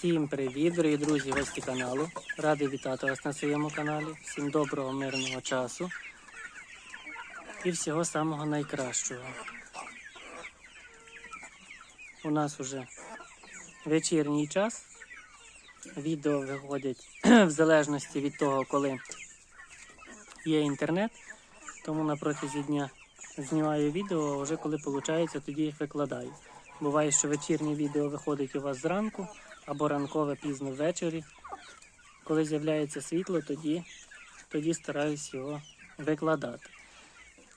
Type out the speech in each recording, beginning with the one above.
Всім привіт, дорогі друзі, гості каналу. Радий вітати вас на своєму каналі. Всім доброго, мирного часу і всього самого найкращого. У нас уже вечірній час. Відео виходять в залежності від того, коли є інтернет. Тому на протязі дня знімаю відео, а вже коли виходить, тоді їх викладаю. Буває, що вечірнє відео виходить у вас зранку або ранкове пізно ввечері. Коли з'являється світло, тоді, тоді стараюсь його викладати.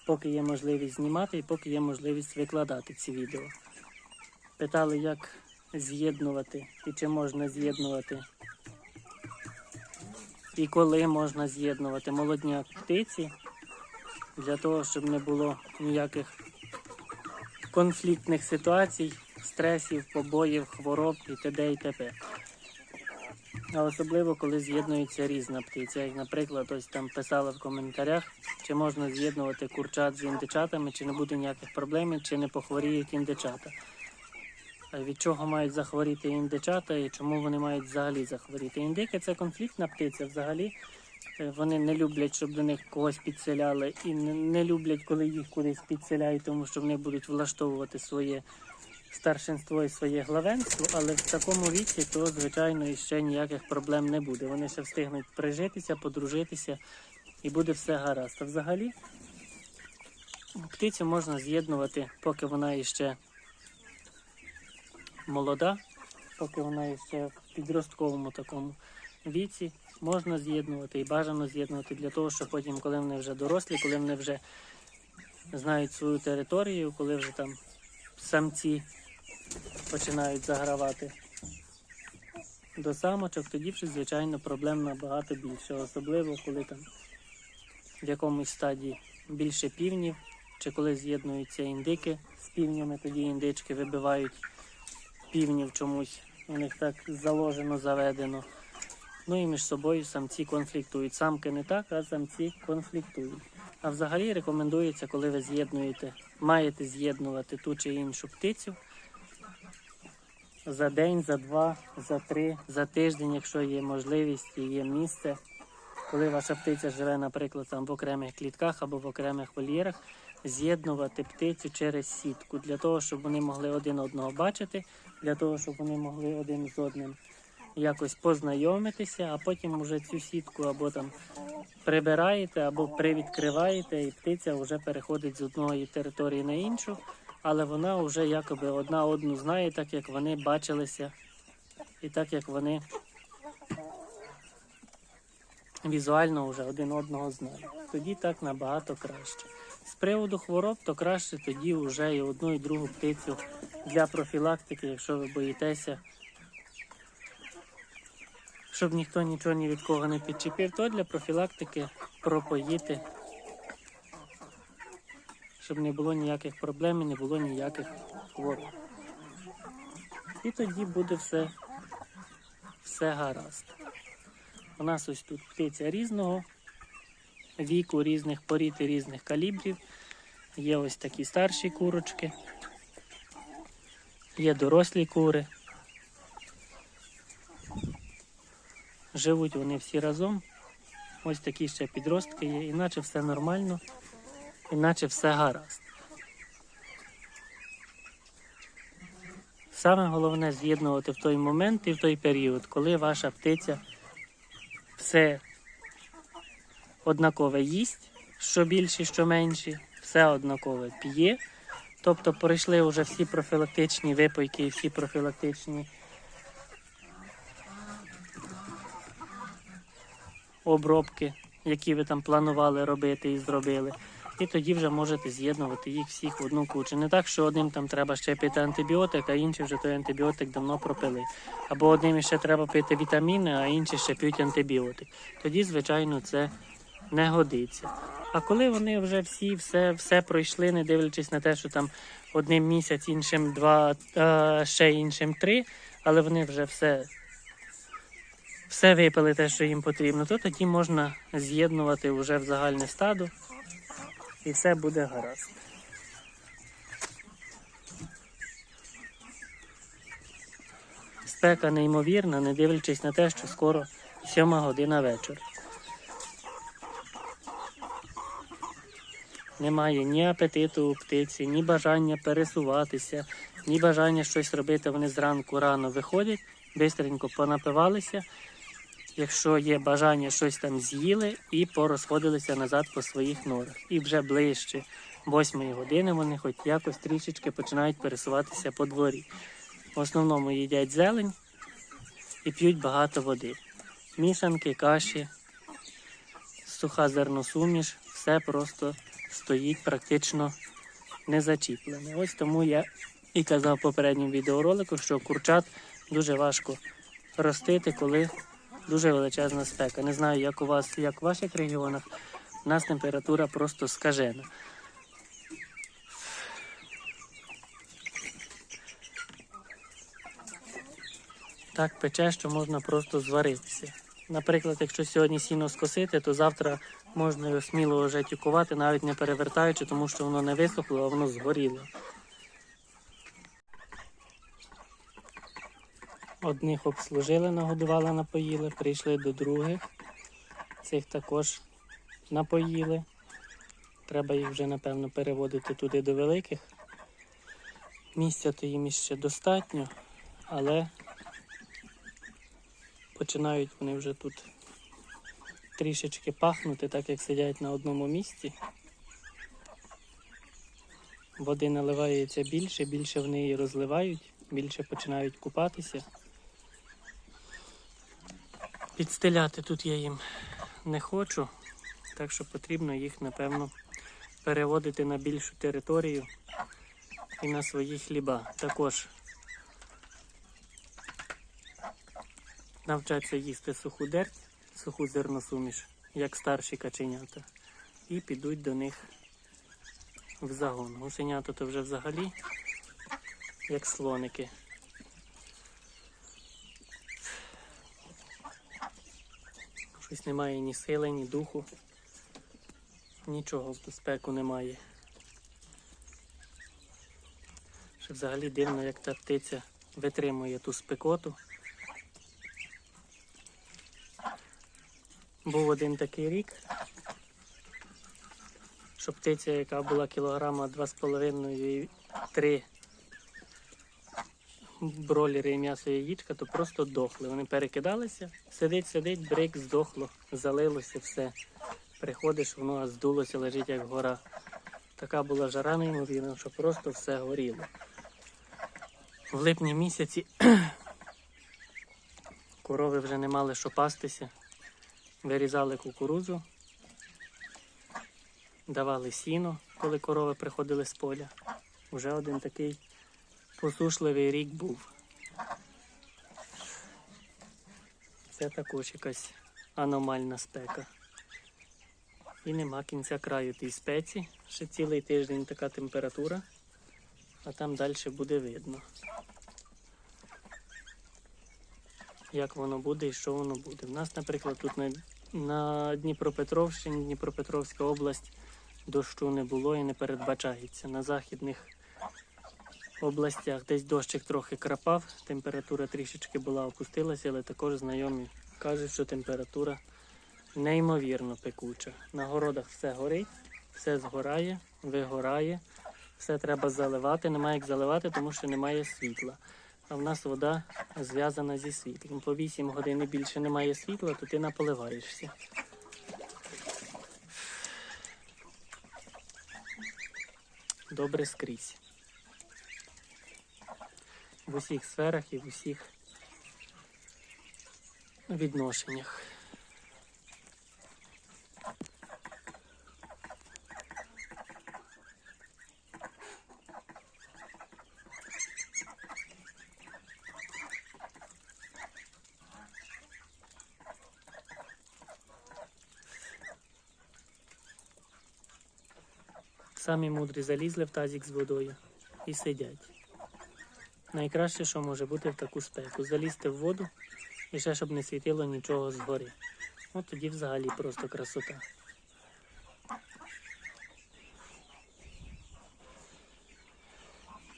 Поки є можливість знімати і поки є можливість викладати ці відео. Питали, як з'єднувати і чи можна з'єднувати. І коли можна з'єднувати молодняк птиці для того, щоб не було ніяких конфліктних ситуацій, стресів, побоїв, хвороб і т.д. і т.п. А особливо, коли з'єднується різна птиця. Як, наприклад, ось там писали в коментарях, чи можна з'єднувати курчат з індичатами, чи не буде ніяких проблем, чи не похворіють індичата. Від чого мають захворіти індичата і чому вони мають взагалі захворіти? Індики це конфліктна птиця взагалі. Е, Вони не люблять, щоб до них когось підселяли, і не люблять, коли їх кудись підселяють, тому що вони будуть влаштовувати своє старшинство і своє главенство. Але в такому віці, то звичайно ще ніяких проблем не буде. Вони ще встигнуть прижитися, подружитися, і буде все гаразд. А взагалі птицю можна з'єднувати, поки вона іще молода, поки вона ще в підростковому такому віці можна з'єднувати і бажано з'єднувати для того, щоб потім, коли вони вже дорослі, коли вони вже знають свою територію, коли вже там самці починають загравати до самочок, тоді вже, звичайно, проблем набагато більше. Особливо, коли там в якомусь стадії більше півнів, чи коли з'єднуються індики з півнями, тоді індички вибивають півнів чомусь. У них так заложено, заведено. Ну і між собою самці конфліктують. Самки не так, а самці конфліктують. А взагалі рекомендується, коли ви з'єднуєте, маєте з'єднувати ту чи іншу птицю за день, за два, за три, за тиждень, якщо є можливість і є місце. Коли ваша птиця живе, наприклад, там в окремих клітках або в окремих вольєрах, з'єднувати птицю через сітку для того, щоб вони могли один одного бачити, для того, щоб вони могли один з одним якось познайомитися, а потім вже цю сітку або там прибираєте, або привідкриваєте, і птиця вже переходить з одної території на іншу, але вона вже якоби одна одну знає, так як вони бачилися, і так як вони візуально вже один одного знають. Тоді так набагато краще. З приводу хвороб, то краще тоді вже і одну і другу птицю для профілактики, якщо ви боїтеся щоб ніхто нічого ні від кого не підчепив, то для профілактики пропоїти, щоб не було ніяких проблем і не було ніяких хвороб. І тоді буде все, все гаразд. У нас ось тут птиця різного віку, різних порід і різних калібрів. Є ось такі старші курочки, є дорослі кури. Живуть вони всі разом. Ось такі ще підростки є, іначе все нормально, іначе все гаразд. Саме головне з'єднувати в той момент і в той період, коли ваша птиця все однакове їсть, що більше, що менше, все однакове п'є. Тобто пройшли вже всі профілактичні випойки і всі профілактичні обробки, які ви там планували робити і зробили. І тоді вже можете з'єднувати їх всіх в одну кучу. Не так, що одним там треба ще пити антибіотик, а інші вже той антибіотик давно пропили. Або одним ще треба пити вітаміни, а інші ще п'ють антибіотик. Тоді, звичайно, це не годиться. А коли вони вже всі все все пройшли, не дивлячись на те, що там одним місяць, іншим два, а ще іншим три, але вони вже все все випили те, що їм потрібно, то тоді можна з'єднувати вже в загальне стадо і все буде гаразд. спека неймовірна, не дивлячись на те, що скоро сьома година вечора. Немає ні апетиту у птиці, ні бажання пересуватися, ні бажання щось робити. Вони зранку рано виходять, бистренько понапивалися. Якщо є бажання, щось там з'їли і порозходилися назад по своїх норах. І вже ближче восьмої години вони хоч якось трішечки починають пересуватися по дворі. В основному їдять зелень і п'ють багато води. Мішанки, каші, суха зерносуміш, все просто стоїть практично не зачіплене. Ось тому я і казав попередньому відеоролику, що курчат дуже важко ростити, коли дуже величезна спека. Не знаю, як у вас, як в ваших регіонах, у нас температура просто скажена. Так пече, що можна просто зваритися. Наприклад, якщо сьогодні сіно скосити, то завтра можна його сміло вже тюкувати, навіть не перевертаючи, тому що воно не висохло, а воно згоріло. Одних обслужили, нагодували, напоїли, прийшли до других. Цих також напоїли. Треба їх вже, напевно, переводити туди до великих. Місця то їм іще достатньо, але починають вони вже тут трішечки пахнути, так як сидять на одному місці. Води наливається більше, більше вони її розливають, більше починають купатися. Підстеляти тут я їм не хочу, так що потрібно їх, напевно, переводити на більшу територію і на свої хліба. Також навчаться їсти суху дерть, суху зерносуміш, як старші каченята, і підуть до них в загон. Гусенята то вже взагалі як слоники. Щось немає ні сили, ні духу. Нічого в ту спеку немає. Що взагалі дивно, як та птиця витримує ту спекоту. Був один такий рік, що птиця, яка була кілограма 2,5-3 бролери і м'ясо яєчка, то просто дохли. Вони перекидалися, сидить, сидить, брик, здохло, залилося все. Приходиш, воно здулося, лежить як гора. Така була жара неймовірна, що просто все горіло. В липні місяці корови вже не мали що пастися. Вирізали кукурудзу, давали сіно, коли корови приходили з поля. Уже один такий посушливий рік був. Це також якась аномальна спека. І нема кінця краю тій спеці. Ще цілий тиждень така температура, а там далі буде видно. Як воно буде і що воно буде. У нас, наприклад, тут на, на Дніпропетровщині, Дніпропетровська область дощу не було і не передбачається. На західних областях десь дощик трохи крапав, температура трішечки була опустилася, але також знайомі кажуть, що температура неймовірно пекуча. На городах все горить, все згорає, вигорає, все треба заливати. Немає як заливати, тому що немає світла. А в нас вода зв'язана зі світлом. По 8 годин більше немає світла, то ти наполиваєшся. Добре скрізь. В усіх сферах і в усіх відношеннях. Самі мудрі залізли в тазик з водою і сидять. Найкраще, що може бути в таку спеку. Залізти в воду і ще щоб не світило нічого згори. От тоді взагалі просто красота.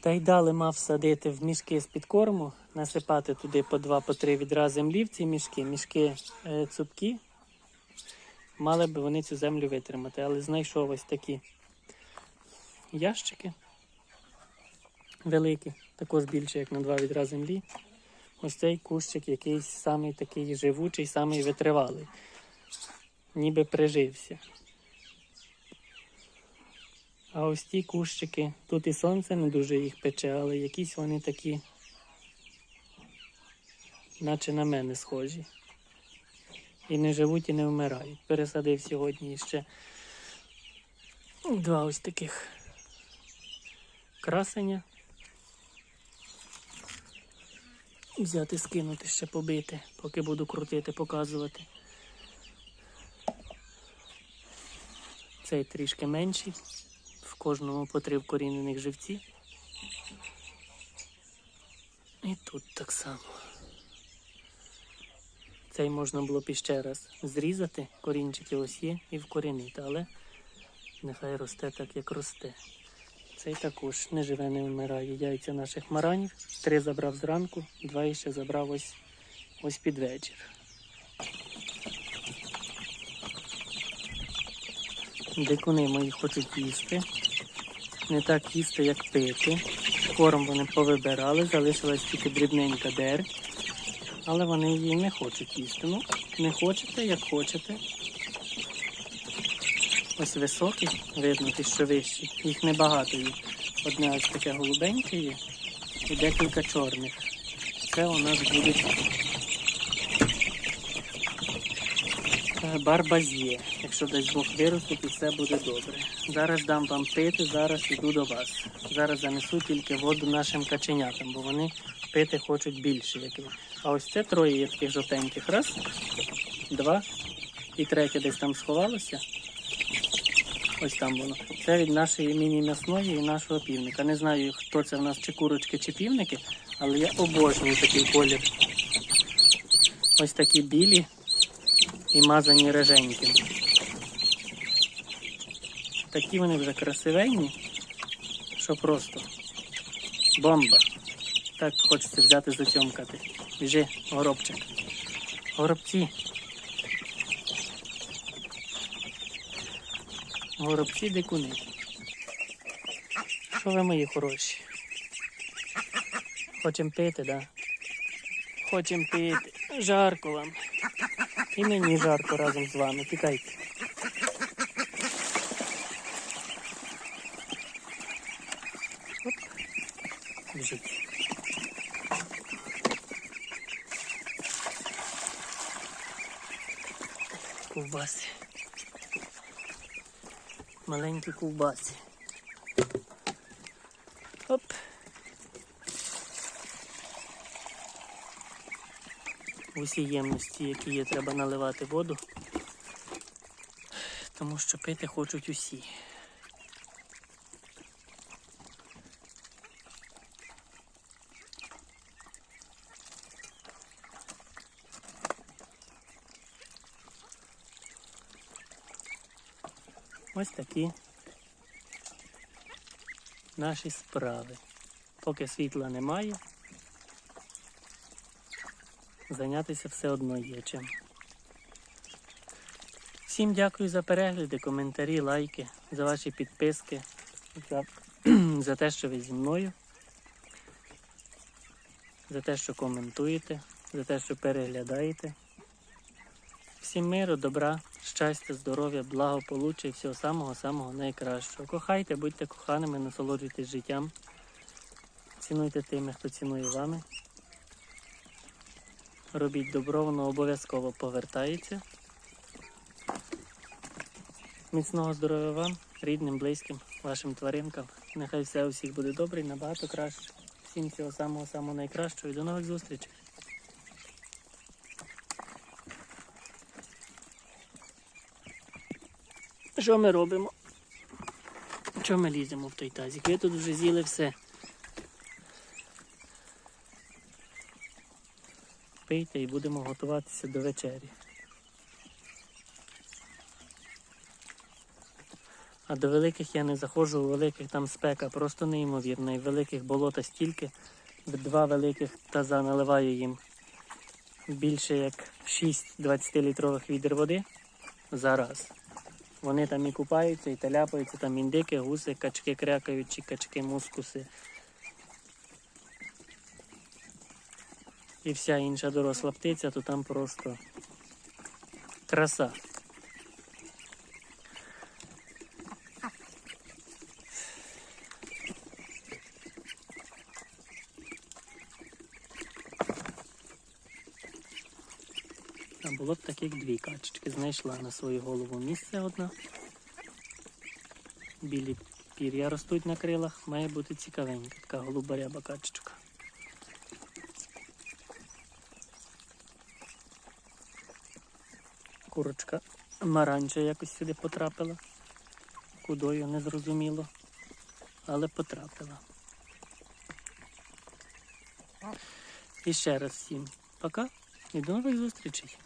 Та й дали мав садити в мішки з підкорму, насипати туди по два, по три відра землі в ці мішки. Мішки е, цупкі. Мали б вони цю землю витримати, але знайшов ось такі ящики великі, також більше, як на два відра землі. Ось цей кущик якийсь самий такий живучий, самий витривалий. Ніби прижився. А ось ті кущики, тут і сонце не дуже їх пече, але якісь вони такі, наче на мене схожі. І не живуть, і не вмирають. Пересадив сьогодні ще два ось таких красення. Взяти, скинути, ще побити, поки буду крутити, показувати. Цей трішки менший. В кожному по три вкорінених живці. І тут так само. Цей можна було б іще раз зрізати, корінчики ось є, і вкорінити, але нехай росте так, як росте. Цей також не живе, не вмирає. Яйця наших маранів. Три забрав зранку, два ще забрав ось, ось під вечір. Дикуни мої хочуть їсти. Не так їсти, як пити. Корм вони повибирали, залишилась тільки дрібненька дерть. Але вони її не хочуть їсти. Ну, не хочете, як хочете. Ось високі, видно, ті, що вищі. Їх небагато є. Одне ось таке голубеньке є і декілька чорних. Це у нас будуть е, барбазє. Якщо дасть Бог виростуть, і все буде добре. Зараз дам вам пити, зараз йду до вас. Зараз занесу тільки воду нашим каченятам, бо вони пити хочуть більше. Як ви. А ось це троє є таких жовтеньких. Раз, два і третє десь там сховалося. Ось там воно. Це від нашої міні-м'ясної і нашого півника. Не знаю, хто це в нас, чи курочки, чи півники, але я обожнюю такий колір. Ось такі білі і мазані реженьким. Такі вони вже красивенні, що просто бомба. Так хочеться взяти зацьомкати. Біжи, горобчик. Горобці. Горобці дикуни. Що ви мої хороші? Хочем пити, да? Хочем пити. Жарко вам. І мені жарко разом з вами. Тікайте. Оп. Біжіть. Ковбаси. Маленькі ковбаси. Оп. Усі ємності, які є, треба наливати воду, тому що пити хочуть усі. Ось такі наші справи. Поки світла немає, зайнятися все одно є чим. Всім дякую за перегляди, коментарі, лайки, за ваші підписки, за, за те, що ви зі мною, за те, що коментуєте, за те, що переглядаєте. Всім миру, добра, щастя, здоров'я, благополуччя і всього самого-самого найкращого. Кохайте, будьте коханими, насолоджуйтесь життям. Цінуйте тими, хто цінує вами. Робіть добро, воно обов'язково повертається. Міцного здоров'я вам, рідним, близьким, вашим тваринкам. Нехай все у всіх буде добре і набагато краще. Всім всього самого-самого найкращого і до нових зустрічей. Що ми робимо? Що ми ліземо в той тазик? Ви тут вже з'їли все. Пийте і будемо готуватися до вечері. А до великих я не заходжу, у великих там спека просто неймовірна. І великих болота стільки. Два великих таза наливаю їм більше як 6 20-літрових відер води за раз. Вони там і купаються, і таляпаються, там індики, гуси, качки крякаючі, качки, мускуси. І вся інша доросла птиця, то там просто краса. А було б таких Знайшла на свою голову місце одна. Білі пір'я ростуть на крилах. Має бути цікавенька, така голубаряба качечка. Курочка маранча якось сюди потрапила. Кудою не зрозуміло, але потрапила. І ще раз всім пока і до нових зустрічей.